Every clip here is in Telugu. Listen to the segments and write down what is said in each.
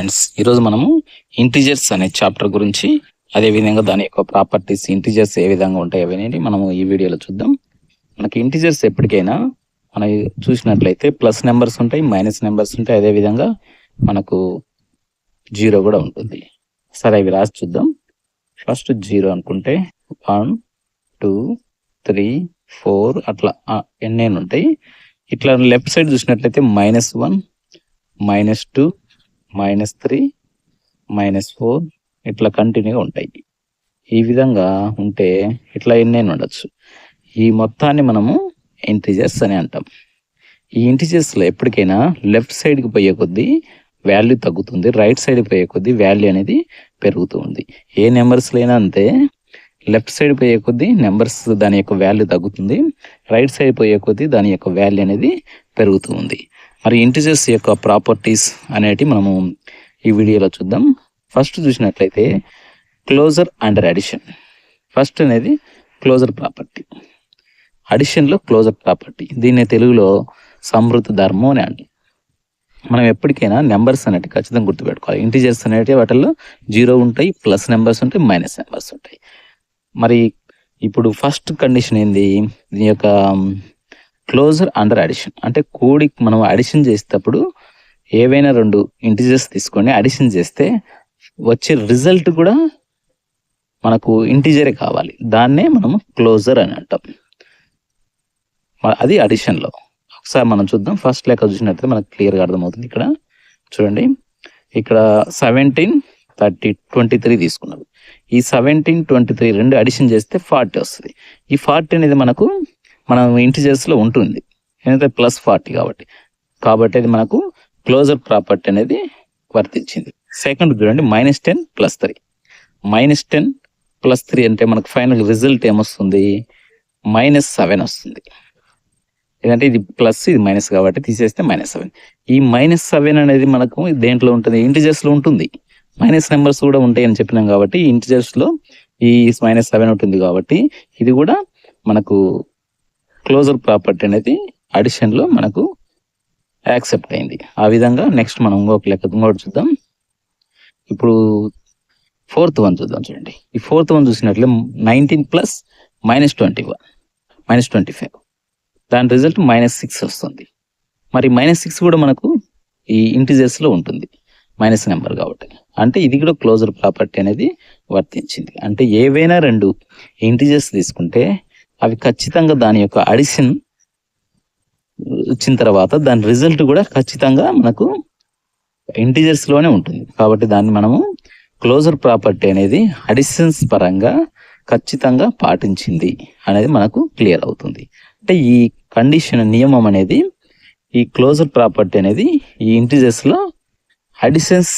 ఫ్రెండ్స్ ఈరోజు మనము ఇంటిజర్స్ అనే చాప్టర్ గురించి అదే విధంగా దాని యొక్క ప్రాపర్టీస్ ఇంటిజర్స్ ఏ విధంగా ఉంటాయి అనేది మనము ఈ వీడియోలో చూద్దాం. మనకి ఇంటిజర్స్ ఎప్పటికైనా మనం చూసినట్లయితే ప్లస్ నెంబర్స్ ఉంటాయి మైనస్ నెంబర్స్ ఉంటాయి అదే విధంగా మనకు జీరో కూడా ఉంటుంది. సరే అవి రాసి చూద్దాం. ఫస్ట్ జీరో అనుకుంటే వన్ టూ త్రీ ఫోర్ అట్లా ఎన్నైనా ఉంటాయి. ఇట్లా లెఫ్ట్ సైడ్ చూసినట్లయితే minus one minus two minus three minus four ఇట్లా కంటిన్యూగా ఉంటాయి. ఈ విధంగా ఉంటే ఇట్లా ఎన్నైనా ఉండొచ్చు. ఈ మొత్తాన్ని మనము ఇంటిజర్స్ అని అంటాం. ఈ ఇంటిజర్స్లో ఎప్పటికైనా లెఫ్ట్ సైడ్కి పోయే కొద్దీ వాల్యూ తగ్గుతుంది రైట్ సైడ్కి పోయే కొద్దీ వాల్యూ అనేది పెరుగుతూ ఉంది. ఏ నెంబర్స్లో అయినా అంతే లెఫ్ట్ సైడ్ పోయే కొద్దీ నెంబర్స్ దాని యొక్క వాల్యూ తగ్గుతుంది రైట్ సైడ్ పోయే కొద్దీ దాని యొక్క వాల్యూ అనేది పెరుగుతూ ఉంది. మరి ఇంటిజర్స్ యొక్క ప్రాపర్టీస్ అనేటి మనము ఈ వీడియోలో చూద్దాం. ఫస్ట్ చూసినట్లయితే క్లోజర్ అండర్ అడిషన్. ఫస్ట్ అనేది క్లోజర్ ప్రాపర్టీ. అడిషన్లో క్లోజర్ ప్రాపర్టీ. దీన్ని తెలుగులో సమృద్ధ ధర్మం అని అంటాం మనం ఎప్పటికైనా నెంబర్స్ అనేవి ఖచ్చితంగా గుర్తుపెట్టుకోవాలి. ఇంటిజర్స్ అనేవి వాటిల్లో జీరో ఉంటాయి ప్లస్ నెంబర్స్ ఉంటాయి మైనస్ నెంబర్స్ ఉంటాయి. మరి ఇప్పుడు ఫస్ట్ కండిషన్ ఏంది? దీని యొక్క క్లోజర్ అండర్ అడిషన్ అంటే కూడి మనం అడిషన్ చేసేటప్పుడు ఏవైనా రెండు ఇంటిజర్స్ తీసుకొని అడిషన్ చేస్తే వచ్చే రిజల్ట్ కూడా మనకు ఇంటిజరే కావాలి. దాన్నే మనం క్లోజర్ అని అంటాం. అది అడిషన్లో ఒకసారి మనం చూద్దాం. ఫస్ట్ లెక్క చూసినట్లయితే మనకు క్లియర్గా అర్థమవుతుంది ఇక్కడ. చూడండి. ఇక్కడ సెవెంటీన్ థర్టీ ట్వంటీ త్రీ తీసుకున్నారు. ఈ సెవెంటీన్ ట్వంటీ త్రీ రెండు అడిషన్ చేస్తే ఫార్టీ వస్తుంది. ఈ ఫార్టీ అనేది మనకు మనం ఇంటిజర్స్లో ఉంటుంది. ఎందుకంటే ప్లస్ ఫార్టీ కాబట్టి. కాబట్టి అది మనకు క్లోజర్ ప్రాపర్టీ అనేది వర్తించింది. సెకండ్ చూడండి minus ten plus three minus ten plus three అంటే మనకు ఫైనల్ రిజల్ట్ ఏమొస్తుంది? మైనస్ సెవెన్ వస్తుంది. ఎందుకంటే ఇది ప్లస్ ఇది మైనస్ కాబట్టి తీసేస్తే మైనస్ సెవెన్ ఈ మైనస్ సెవెన్ అనేది మనకు దేంట్లో ఉంటుంది? ఇంటిజర్స్లో ఉంటుంది. మైనస్ నెంబర్స్ కూడా ఉంటాయి అని చెప్పినాం కాబట్టి ఇంటిజర్స్లో ఈ మైనస్ సెవెన్ ఉంటుంది కాబట్టి ఇది కూడా మనకు క్లోజర్ ప్రాపర్టీ అనేది అడిషన్లో మనకు యాక్సెప్ట్ అయింది. ఆ విధంగా నెక్స్ట్ మనం ఇంకొక లెక్క ఇంకోటి చూద్దాం. ఇప్పుడు ఫోర్త్ వన్ చూద్దాం చూడండి. ఈ fourth one చూసినట్లే nineteen plus minus twenty one minus twenty five దాని రిజల్ట్ మైనస్ సిక్స్ వస్తుంది. మరి మైనస్ సిక్స్ కూడా మనకు ఈ ఇంటిజర్స్లో ఉంటుంది. మైనస్ నెంబర్ కాబట్టి. అంటే ఇది కూడా క్లోజర్ ప్రాపర్టీ అనేది వర్తించింది. అంటే ఏవైనా రెండు ఇంటిజర్స్ తీసుకుంటే అవి ఖచ్చితంగా దాని యొక్క అడిషన్ వచ్చిన తర్వాత దాని రిజల్ట్ కూడా ఖచ్చితంగా మనకు ఇంటిజర్స్లోనే ఉంటుంది. కాబట్టి దాన్ని మనము క్లోజర్ ప్రాపర్టీ అనేది అడిషన్స్ పరంగా ఖచ్చితంగా పాటించింది అనేది మనకు క్లియర్ అవుతుంది. అంటే ఈ కండిషన్ నియమం అనేది ఈ క్లోజర్ ప్రాపర్టీ అనేది ఈ ఇంటీజర్స్లో అడిషన్స్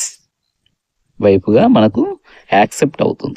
వైపుగా మనకు యాక్సెప్ట్ అవుతుంది.